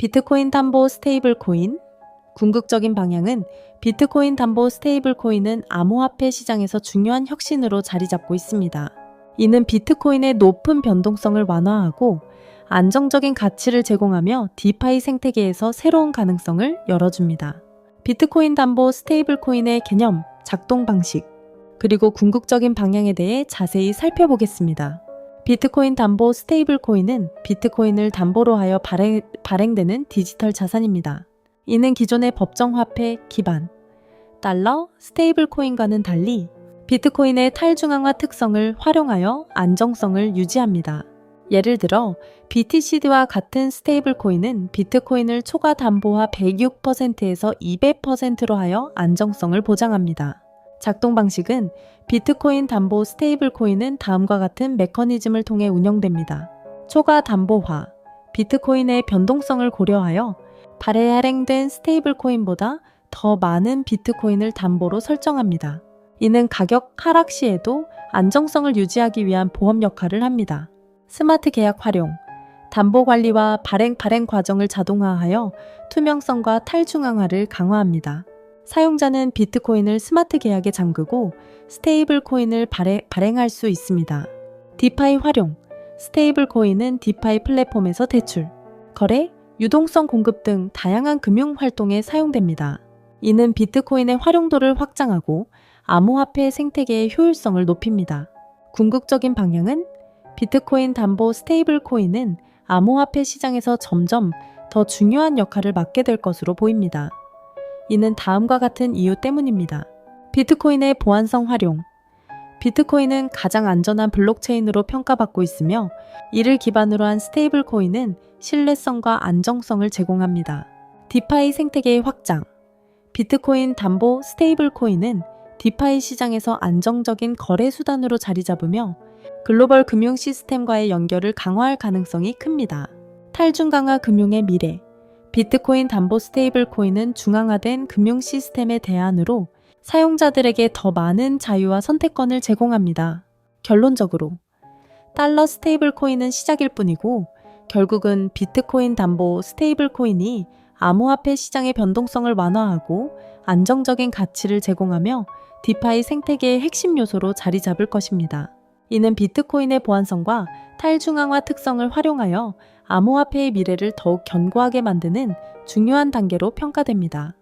비트코인 담보 스테이블 코인 궁극적인 방향은 비트코인 담보 스테이블 코인은 암호화폐 시장에서 중요한 혁신으로 자리 잡고 있습니다. 이는 비트코인의 높은 변동성을 완화하고 안정적인 가치를 제공하며 디파이 생태계에서 새로운 가능성을 열어줍니다. 비트코인 담보 스테이블 코인의 개념, 작동 방식, 그리고 궁극적인 방향에 대해 자세히 살펴보겠습니다. 비트코인 담보 스테이블 코인은 비트코인을 담보로 하여 발행, 발행되는 디지털 자산입니다. 이는 기존의 법정 화폐 기반, 달러, 스테이블 코인과는 달리 비트코인의 탈중앙화 특성을 활용하여 안정성을 유지합니다. 예를 들어 BTCD와 같은 스테이블 코인은 비트코인을 초과 담보화 106%에서 200%로 하여 안정성을 보장합니다. 작동 방식은 비트코인 담보 스테이블 코인은 다음과 같은 메커니즘을 통해 운영됩니다. 초과 담보화, 비트코인의 변동성을 고려하여 발행된 스테이블 코인보다 더 많은 비트코인을 담보로 설정합니다. 이는 가격 하락 시에도 안정성을 유지하기 위한 보험 역할을 합니다. 스마트 계약 활용, 담보 관리와 발행 발행 과정을 자동화하여 투명성과 탈중앙화를 강화합니다. 사용자는 비트코인을 스마트 계약에 잠그고 스테이블 코인을 발행, 발행할 수 있습니다. 디파이 활용, 스테이블 코인은 디파이 플랫폼에서 대출, 거래, 유동성 공급 등 다양한 금융 활동에 사용됩니다. 이는 비트코인의 활용도를 확장하고 암호화폐 생태계의 효율성을 높입니다. 궁극적인 방향은 비트코인 담보 스테이블 코인은 암호화폐 시장에서 점점 더 중요한 역할을 맡게 될 것으로 보입니다. 이는 다음과 같은 이유 때문입니다. 비트코인의 보안성 활용. 비트코인은 가장 안전한 블록체인으로 평가받고 있으며 이를 기반으로 한 스테이블 코인은 신뢰성과 안정성을 제공합니다. 디파이 생태계의 확장. 비트코인 담보 스테이블 코인은 디파이 시장에서 안정적인 거래 수단으로 자리 잡으며 글로벌 금융 시스템과의 연결을 강화할 가능성이 큽니다. 탈중 강화 금융의 미래. 비트코인 담보 스테이블 코인은 중앙화된 금융 시스템의 대안으로 사용자들에게 더 많은 자유와 선택권을 제공합니다. 결론적으로 달러 스테이블 코인은 시작일 뿐이고 결국은 비트코인 담보 스테이블 코인이 암호화폐 시장의 변동성을 완화하고 안정적인 가치를 제공하며 디파이 생태계의 핵심 요소로 자리 잡을 것입니다. 이는 비트코인의 보안성과 탈중앙화 특성을 활용하여 암호화폐의 미래를 더욱 견고하게 만드는 중요한 단계로 평가됩니다.